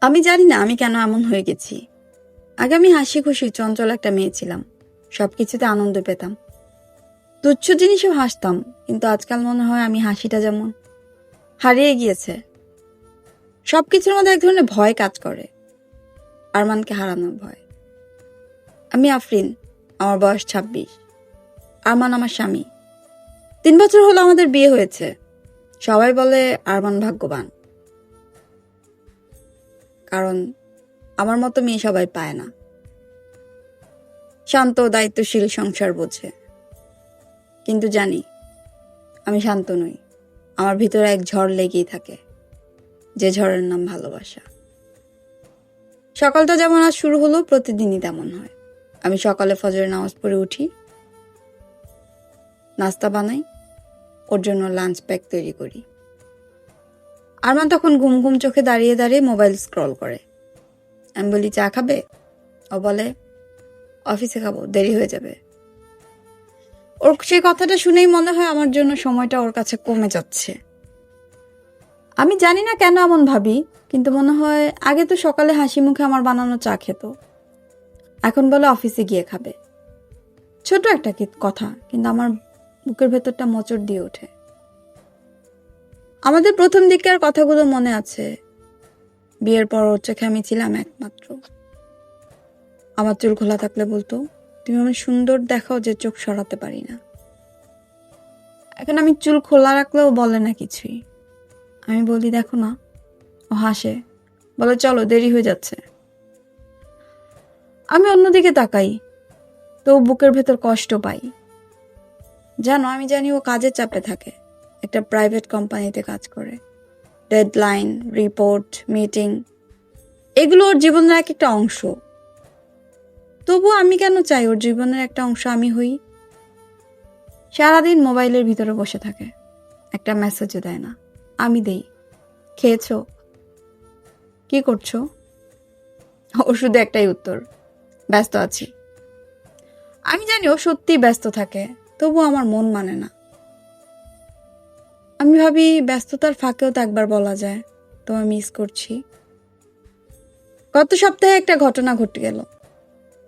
আমি জানি না আমি কেন এমন হয়ে গেছি। আগে আমি হাসি খুশি চঞ্চল একটা মেয়ে ছিলাম। সবকিছুতে আনন্দ পেতাম। তুচ্ছ জিনিসও হাসতাম, কিন্তু আজকাল মনে হয় আমি হাসিটা যেমন হারিয়ে গিয়েছে। সব কিছুর মধ্যে এক ধরনের ভয় কাজ করে। আরমানকে হারানোর ভয়। আমি আফরিন, আমার বয়স ছাব্বিশ। আরমান আমার স্বামী। তিন বছর হলো আমাদের বিয়ে হয়েছে। সবাই বলে আরমান ভাগ্যবান। আমার মতো মেয়ে সবাই পায় না। শান্ত দায়িত্বশীল সংসার বোঝে। কিন্তু জানি, আমি শান্ত নই। আমার ভিতরে এক ঝড় লেগেই থাকে, যে ঝড়ের নাম ভালোবাসা। সকালটা যেমন আজ শুরু হলো, প্রতিদিনই তেমন হয়। আমি সকালে ফজরের নামাজ পড়ে উঠি, নাস্তা বানাই, ওর জন্য লাঞ্চ প্যাক তৈরি করি। আরমান তখন ঘুম ঘুম চোখে দাঁড়িয়ে দাঁড়িয়ে মোবাইল স্ক্রল করে। আমি বলি, চা খাবে? ও বলে, অফিসে খাব, দেরি হয়ে যাবে। ওর সেই কথাটা শুনেই মনে হয় আমার জন্য সময়টা ওর কাছে কমে যাচ্ছে। আমি জানি না কেন এমন ভাবি, কিন্তু মনে হয় আগে তো সকালে হাসি মুখে আমার বানানো চা খেত। এখন বলে, অফিসে গিয়ে খাবে। ছোট একটা কথা, কিন্তু আমার বুকের ভেতরটা মোচড় দিয়ে ওঠে। আমাদের প্রথম দিকের কথাগুলো মনে আছে। বিয়ের পর ওর চোখে আমি ছিলাম একমাত্র। আমার চুল খোলা থাকলে বলতো, তুমি আমি সুন্দর দেখাও যে চোখ সরাতে পারি না। এখন আমি চুল খোলা রাখলেও বলে না কিছুই। আমি বলি, দেখো না। ও হাসে, বলে, চলো, দেরি হয়ে যাচ্ছে। আমি অন্যদিকে তাকাই, তো বুকের ভেতর কষ্ট পাই। জানো, আমি জানি ও কাজের চাপে থাকে। একটা প্রাইভেট কোম্পানিতে কাজ করে। ডেডলাইন রিপোর্ট মিটিং এগুলো ওর জীবনের এক একটা অংশ। তবু আমি কেন চাই ওর জীবনের একটা অংশ আমি হই? সারাদিন মোবাইলের ভিতরে বসে থাকে, একটা মেসেজও দেয় না। আমি দেই। খেয়েছো? কি করছ? ও শুধু একটাই উত্তর, ব্যস্ত আছি। আমি জানি ও সত্যিই ব্যস্ত থাকে তবু আমার মন মানে না। আমি ভাবি ব্যস্ততার ফাঁকেও তো একবার বলা যায় তোমায় মিস করছি। গত সপ্তাহে একটা ঘটনা ঘটে গেল।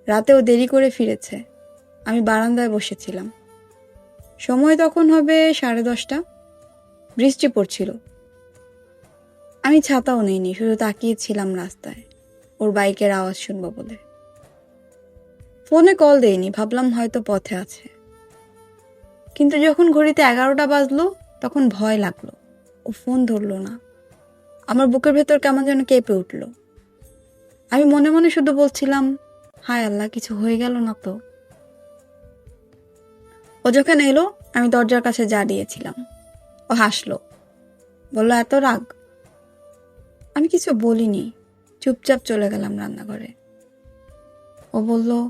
রাতেও দেরি করে ফিরেছে। আমি বারান্দায় বসেছিলাম। সময় তখন হবে সাড়ে দশটা। বৃষ্টি পড়ছিল। আমি ছাতাও নেইনি, শুধু তাকিয়েছিলাম রাস্তায়। ওর বাইকের আওয়াজ শুনব বলে। ফোনে কল দেয়নি ভাবলাম হয়তো পথে আছে। কিন্তু যখন ঘড়িতে এগারোটা বাজলো তখন ভয় লাগল। ও ফোন ধরলো না। আমার বুকের ভেতর কেমন যেন কেঁপে উঠল। আমি মনে মনে শুধু বলছিলাম, হায় আল্লাহ, কিছু হয়ে গেল না তো? ও যখন এলো, আমি দরজার কাছে যা দিয়েছিলাম, ও হাসলো। বলল, এত রাগ? আমি কিছু বলিনি, চুপচাপ চলে গেলাম রান্নাঘরে। ও বলল,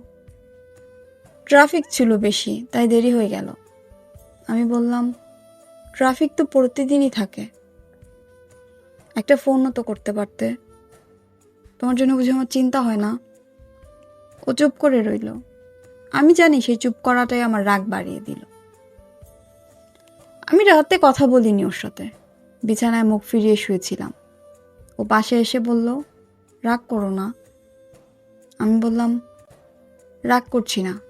ট্রাফিক ছিল বেশি, তাই দেরি হয়ে গেল। আমি বললাম ট্রাফিক তো প্রতিদিনই থাকে। একটা ফোনও তো করতে পারতে। তোমার জন্য বুঝে আমার চিন্তা হয় না। ও চুপ করে রইল। আমি জানি সেই চুপ করাটাই আমার রাগ বাড়িয়ে দিল। আমি রাতে কথা বলিনি ওর সাথে। বিছানায় মুখ ফিরিয়ে শুয়েছিলাম। ও পাশে এসে বলল, রাগ করো না। আমি বললাম, রাগ করছি না।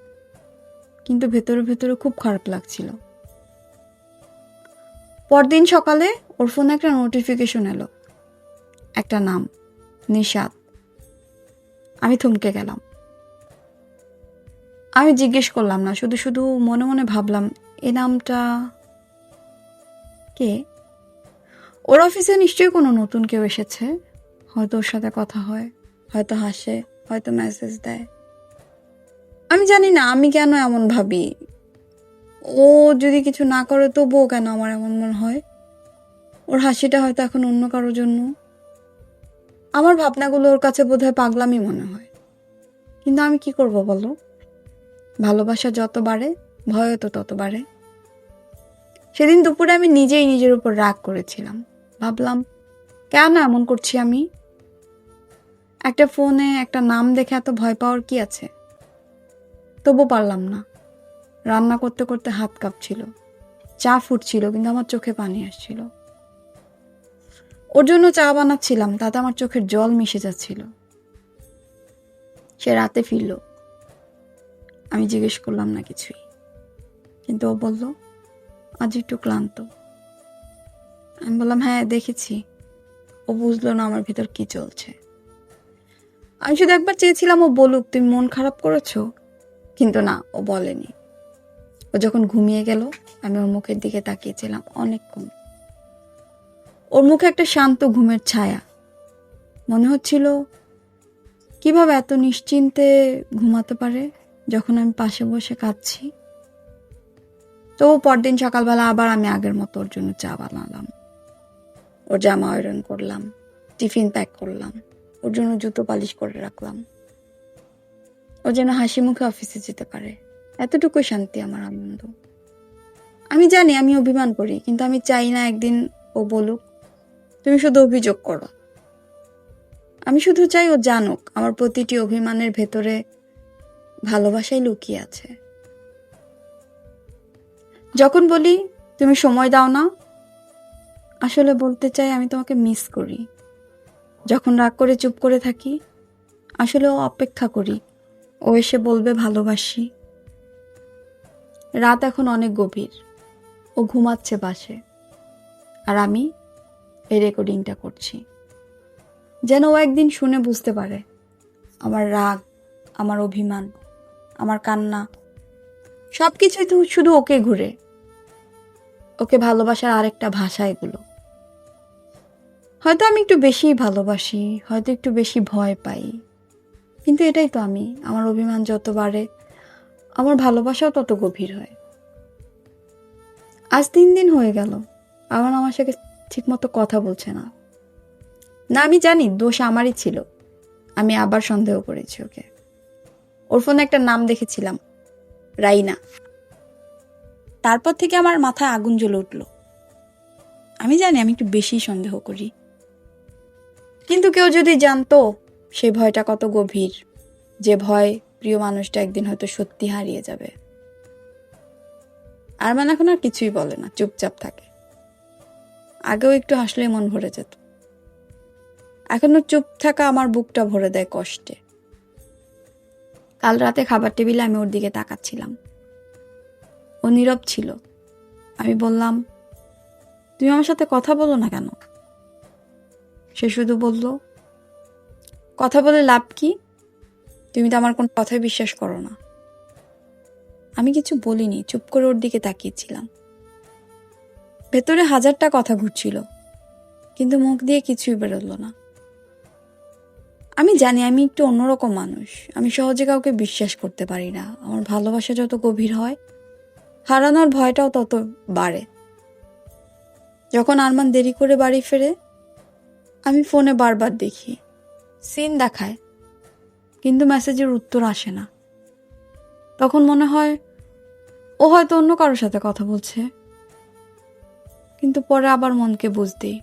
কিন্তু ভেতরে ভেতরে খুব খারাপ লাগছিল। পরদিন সকালে ওর ফোনে একটা নোটিফিকেশন এলো। একটা নাম নিশাদ আমি থমকে গেলাম। আমি জিজ্ঞেস করলাম না, শুধু শুধু মনে মনে ভাবলাম, এ নামটা কে? ওর অফিসে নিশ্চয়ই কোনো নতুন কেউ এসেছে। হয়তো ওর সাথে কথা হয়, হয়তো হাসে, হয়তো মেসেজ দেয়। আমি জানি না, আমি কেন এমন ভাবি? ও যদি কিছু না করে, তবুও কেন আমার এমন মনে হয়? ওর হাসিটা হয়তো এখন অন্য কারোর জন্য। আমার ভাবনাগুলো ওর কাছে বোধহয় পাগলামি মনে হয়। কিন্তু আমি কি করব বলো? ভালোবাসা যত বাড়ে, ভয়ও তো তত বাড়ে। সেদিন দুপুরে আমি নিজেই নিজের উপর রাগ করেছিলাম। ভাবলাম, কেন এমন করছি আমি? একটা ফোনে একটা নাম দেখে এত ভয় পাওয়ার কি আছে? তবু পারলাম না। রান্না করতে করতে হাত কাঁপছিল। চা ফুটছিল, কিন্তু আমার চোখে পানি আসছিল। ওর জন্য চা বানাচ্ছিলাম, তাতে আমার চোখের জল মিশে যাচ্ছিল। সে রাতে ফিরল। আমি জিজ্ঞেস করলাম, না কিছুই। কিন্তু ও বলল, আজ একটু ক্লান্ত। আমি বললাম হ্যাঁ দেখেছি। ও বুঝলো না আমার ভিতর কি চলছে। আমি শুধু একবার চেয়েছিলাম, ও বলুক, তুমি মন খারাপ করেছ? কিন্তু না, ও বলেনি। ও যখন ঘুমিয়ে গেল, আমি ওর মুখের দিকে তাকিয়েছিলাম অনেকক্ষণ। ওর মুখে একটা শান্ত ঘুমের ছায়া। মনে হচ্ছিল, কীভাবে এত নিশ্চিন্তে ঘুমাতে পারে যখন আমি পাশে বসে কাঁদছি? তো পরদিন সকালবেলা আবার আমি আগের মতো ওর জন্য চা বানালাম। ওর জামা আয়রন করলাম, টিফিন প্যাক করলাম, ওর জন্য জুতো পালিশ করে রাখলাম। ও যেন হাসি মুখে অফিসে যেতে পারে। এতটুকু শান্তি আমার আনন্দ। আমি জানি আমি অভিমান করি, কিন্তু আমি চাই না একদিন ও বলুক, তুমি শুধু অভিযোগ করো। আমি শুধু চাই ও জানুক, আমার প্রতিটি অভিমানের ভেতরে ভালোবাসাই লুকিয়ে আছে। যখন বলি, তুমি সময় দাও না, আসলে বলতে চাই আমি তোমাকে মিস করি। যখন রাগ করে চুপ করে থাকি, আসলে ও অপেক্ষা করি। ও এসে বলবে, ভালোবাসি। রাত এখন অনেক গভীর। ও ঘুমাচ্ছে পাশে। আর আমি এই রেকর্ডিংটা করছি। যেন ও একদিন শুনে বুঝতে পারে, আমার রাগ, আমার অভিমান, আমার কান্না সব কিছুই তো শুধু ওকে ঘুরে। ওকে ভালোবাসার আরেকটা ভাষা এগুলো। হয়তো আমি একটু বেশিই ভালোবাসি, হয়তো একটু বেশি ভয় পাই। কিন্তু এটাই তো আমি, আমার অভিমান যত বাড়ে আমার ভালোবাসাও তত গভীর হয়। আজ তিন দিন হয়ে গেল। আমার আমার সাথে ঠিকমতো কথা বলছে না। না, আমি জানি দোষ আমারই ছিল। আমি আবার সন্দেহ করেছি ওকে। ওর ফোনে একটা নাম দেখেছিলাম, রাইনা। তারপর থেকে আমার মাথায় আগুন জ্বলে উঠল। আমি জানি আমি একটু বেশি সন্দেহ করি। কিন্তু কেউ যদি জানতো সেই ভয়টা কত গভীর, যে ভয় প্রিয় মানুষটা একদিন হয়তো সত্যি হারিয়ে যাবে। আর মানে এখন আর কিছুই বলে না, চুপচাপ থাকে। আগেও একটু হাসলে মন ভরে যেত। এখনও চুপ থাকা আমার বুকটা ভরে দেয় কষ্টে। কাল রাতে খাবার টেবিলে আমি ওর দিকে তাকাচ্ছিলাম। ও নীরব ছিল। আমি বললাম, তুমি আমার সাথে কথা বলো না কেন? সে শুধু বলল, কথা বলে লাভ কি? তুমি তো আমার কোনো কথায় বিশ্বাস করো না। আমি কিছু বলিনি, চুপ করে ওর দিকে তাকিয়েছিলাম। ভেতরে হাজারটা কথা ঘুরছিল, কিন্তু মুখ দিয়ে কিছুই বেরোলো না। আমি জানি আমি একটু অন্যরকম মানুষ, আমি সহজে কাউকে বিশ্বাস করতে পারি না, আমার ভালোবাসা যত গভীর হয়, হারানোর ভয়টাও তত বাড়ে। যখন আরমান দেরি করে বাড়ি ফেরে, আমি ফোনে বারবার দেখি, সিন দেখায় কিন্তু মেসেজের উত্তর আসে না। তখন মনে হয়, ও হয়তো অন্য কারোর সাথে কথা বলছে। কিন্তু পরে আবার মনকে বুঝতেই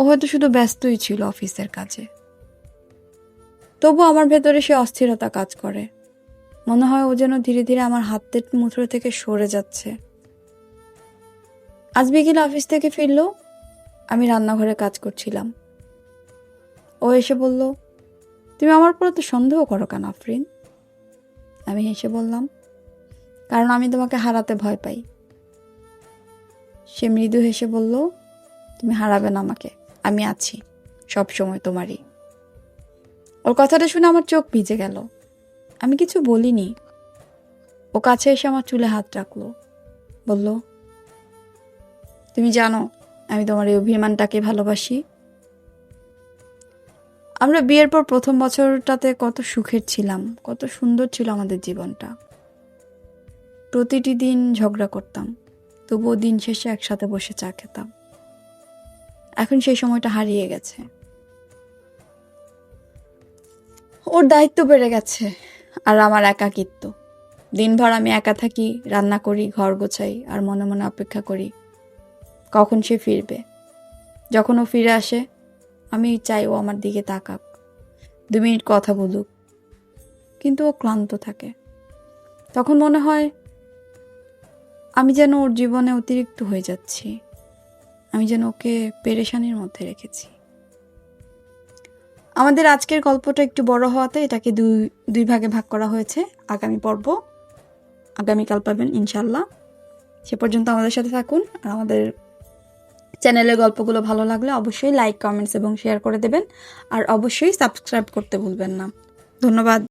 ও হয়তো শুধু ব্যস্তই ছিল অফিসের কাজে। তবু আমার ভেতরে সে অস্থিরতা কাজ করে। মনে হয় ও যেন ধীরে ধীরে আমার হাতের মুঠো থেকে সরে যাচ্ছে। আজ বিকেলে অফিস থেকে ফিরল, আমি রান্নাঘরে কাজ করছিলাম। ও এসে বলল তুমি আমার উপর তো সন্দেহ করো কেন, আফরিন? আমি হেসে বললাম, কারণ আমি তোমাকে হারাতে ভয় পাই। সে মৃদু হেসে বলল, তুমি হারাবে না আমাকে, আমি আছি, সব সময় তোমারই। ওর কথাটা শুনে আমার চোখ ভিজে গেল। আমি কিছু বলিনি। ও কাছে এসে আমার চুলে হাত রাখল, বলল, তুমি জানো, আমি তোমার এই অভিমানটাকে ভালোবাসি। আমরা বিয়ের পর প্রথম বছরটাতে কত সুখের ছিলাম, কত সুন্দর ছিল আমাদের জীবনটা। প্রতিটি দিন ঝগড়া করতাম, তবুও দিন শেষে একসাথে বসে চা খেতাম। এখন সেই সময়টা হারিয়ে গেছে। ওর দায়িত্ব বেড়ে গেছে আর আমার একাকিত্ব। দিনভর আমি একা থাকি, রান্না করি, ঘর গোছাই আর মনে মনে অপেক্ষা করি, কখন সে ফিরবে। যখন ও ফিরে আসে আমি চাই ও আমার দিকে তাকাক। দু মিনিট কথা বলুক। কিন্তু ও ক্লান্ত থাকে। তখন মনে হয়, আমি যেন ওর জীবনে অতিরিক্ত হয়ে যাচ্ছি। আমি যেন ওকে পেরেশানির মধ্যে রেখেছি। আমাদের আজকের গল্পটা একটু বড় হওয়াতে এটাকে দুই দুই ভাগে ভাগ করা হয়েছে। আগামী পর্ব, আগামীকাল পাবেন ইনশাল্লাহ সে পর্যন্ত আমাদের সাথে থাকুন আর আমাদের চ্যানেলের গল্পগুলো ভালো লাগলে অবশ্যই লাইক, কমেন্টস এবং শেয়ার করে দেবেন। আর অবশ্যই সাবস্ক্রাইব করতে ভুলবেন না। ধন্যবাদ।